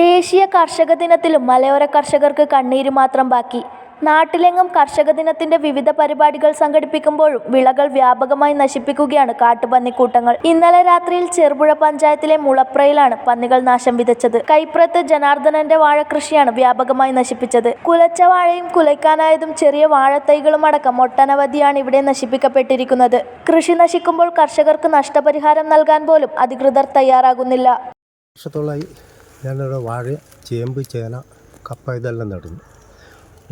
ദേശീയ കർഷക ദിനത്തിലും മലയോര കർഷകർക്ക് കണ്ണീര് മാത്രം ബാക്കി. നാട്ടിലെങ്ങും കർഷക ദിനത്തിന്റെ വിവിധ പരിപാടികൾ സംഘടിപ്പിക്കുമ്പോഴും വിളകൾ വ്യാപകമായി നശിപ്പിക്കുകയാണ് കാട്ടുപന്നിക്കൂട്ടങ്ങൾ. ഇന്നലെ രാത്രിയിൽ ചെറുപുഴ പഞ്ചായത്തിലെ മുളപ്രയിലാണ് പന്നികൾ നാശം വിതച്ചത്. കൈപ്രത്ത് ജനാർദ്ദനന്റെ വാഴകൃഷിയാണ് വ്യാപകമായി നശിപ്പിച്ചത്. കുലച്ച വാഴയും കുലയ്ക്കാനായതും ചെറിയ വാഴത്തൈകളും അടക്കം ഒട്ടനവധിയാണ് ഇവിടെ നശിപ്പിക്കപ്പെട്ടിരിക്കുന്നത്. കൃഷി നശിക്കുമ്പോൾ കർഷകർക്ക് നഷ്ടപരിഹാരം നൽകാൻ പോലും അധികൃതർ തയ്യാറാകുന്നില്ല. വർഷത്തോളമായി ഞാനിവിടെ വാഴ ചേമ്പ് ചേന കപ്പ ഇതെല്ലാം നടുന്നു.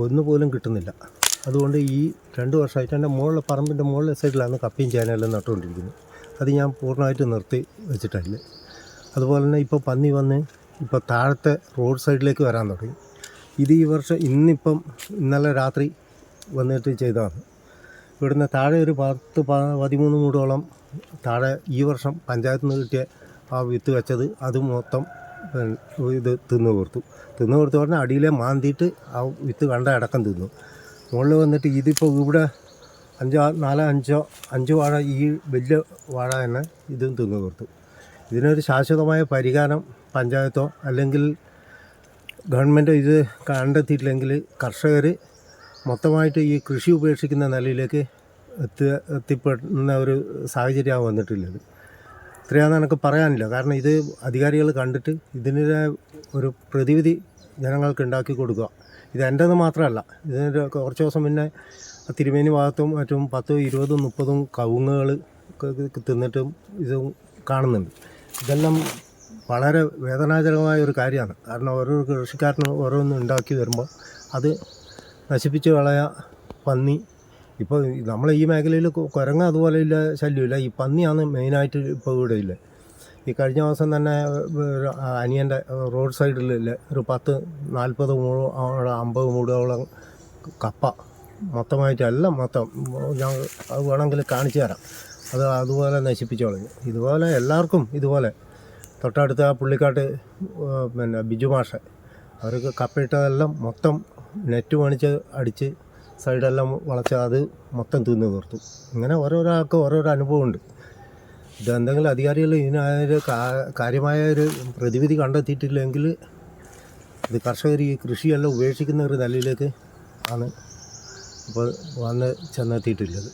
ഒന്നുപോലും കിട്ടുന്നില്ല. അതുകൊണ്ട് ഈ രണ്ട് വർഷമായിട്ട് എന്റെ മുകളിലെ പറമ്പിന്റെ മുകളിലെ സൈഡിലാണ് കപ്പയും ചേനയെല്ലാം നട്ടുകൊണ്ടിരിക്കുന്നത്. അത് ഞാൻ പൂർണമായിട്ട് നിർത്തി വെച്ചിട്ടില്ല. അതുപോലെ തന്നെ ഇപ്പോൾ പന്നി വന്ന് ഇപ്പോൾ താഴത്തെ റോഡ് സൈഡിലേക്ക് വരാൻ തുടങ്ങി. ഇത് ഈ വർഷം ഇന്നിപ്പം ഇന്നലെ രാത്രി വന്നിട്ട് ചെയ്തതാണ്. ഇവിടുന്ന് താഴെ ഒരു പത്ത് പതിമൂന്ന് മൂടോളം താഴെ ഈ വർഷം പഞ്ചായത്തിൽ നിന്ന് കിട്ടിയ ആ വിത്ത് വെച്ചത് അത് മൊത്തം ഇത് തിന്നു കൊടുത്തു. തിന്നു കൊടുത്തു പറഞ്ഞാൽ അടിയിലെ മാന്തിയിട്ട് ആ വിത്ത് കണ്ട അടക്കം തിന്നു. മുകളിൽ വന്നിട്ട് ഇതിപ്പോൾ ഇവിടെ അഞ്ചോ നാലോ അഞ്ചോ അഞ്ച് വാഴ ഈ വലിയ വാഴ തന്നെ ഇതും തിന്നു കൊടുത്തു. ഇതിനൊരു ശാശ്വതമായ പരിഹാരം പഞ്ചായത്തോ അല്ലെങ്കിൽ ഗവൺമെന്റ് ഇത് കണ്ടെത്തിയിട്ടില്ലെങ്കിൽ കർഷകർ മൊത്തമായിട്ട് ഈ കൃഷി ഉപേക്ഷിക്കുന്ന നിലയിലേക്ക് എത്തി എത്തിപ്പെടുന്ന ഒരു സാഹചര്യമാണ് വന്നിട്ടുള്ളത് ഇത്രയാണെന്ന് എനിക്ക് പറയാനില്ല. കാരണം ഇത് അധികാരികൾ കണ്ടിട്ട് ഇതിനെതിരെ ഒരു പ്രതിവിധി ജനങ്ങൾക്ക് ഉണ്ടാക്കി കൊടുക്കുക. ഇത് എന്റേത് മാത്രമല്ല ഇതിന്റെ കുറച്ച് ദിവസം മുന്നേ തിരുമേനി ഭാഗത്തും മറ്റും പത്തും ഇരുപതും മുപ്പതും കവുങ്ങുകൾ തിന്നിട്ടും ഇതും കാണുന്നുണ്ട്. ഇതെല്ലാം വളരെ വേദനാജനകമായ ഒരു കാര്യമാണ്. കാരണം ഓരോ കൃഷിക്കാരനും ഓരോന്നും ഉണ്ടാക്കി വരുമ്പോൾ അത് നശിപ്പിച്ച് കളയ പന്നി ഇപ്പോൾ നമ്മളെ ഈ മേഖലയിൽ കുരങ്ങ് അതുപോലെ ഇല്ല ശല്യമില്ല. ഈ പന്നിയാണ് മെയിനായിട്ട് ഇപ്പോൾ ഇവിടെ ഇല്ല. ഈ കഴിഞ്ഞ ദിവസം തന്നെ അനിയന്റെ റോഡ് സൈഡിലില്ല ഒരു പത്ത് നാൽപ്പത് മൂട് അമ്പത് മൂടോളം കപ്പ. മൊത്തമായിട്ട് എല്ലാം മൊത്തം ഞാൻ അത് വേണമെങ്കിൽ കാണിച്ചു തരാം. അത് അതുപോലെ നശിപ്പിച്ചു ഇതുപോലെ എല്ലാവർക്കും ഇതുപോലെ. തൊട്ടടുത്ത പുള്ളിക്കാട്ട് പിന്നെ ബിജു മാഷ അവർക്ക് കപ്പയിട്ടതെല്ലാം മൊത്തം നെറ്റ് മേടിച്ച് അടിച്ച് സൈഡെല്ലാം വളച്ച് അത് മൊത്തം തിന്ന് തീർത്തു. ഇങ്ങനെ ഓരോരാൾക്ക് ഓരോരോ അനുഭവമുണ്ട്. ഇതെന്തെങ്കിലും അധികാരികൾ ഇതിനൊരു കാര്യമായ ഒരു പ്രതിവിധി കണ്ടെത്തിയിട്ടില്ലെങ്കിൽ ഇത് കർഷകർ ഈ കൃഷിയെല്ലാം ഉപേക്ഷിക്കുന്ന ഒരു നിലയിലേക്ക് ആണ് ഇപ്പോൾ വന്ന് ചെന്നെത്തിയിട്ടുള്ളത്.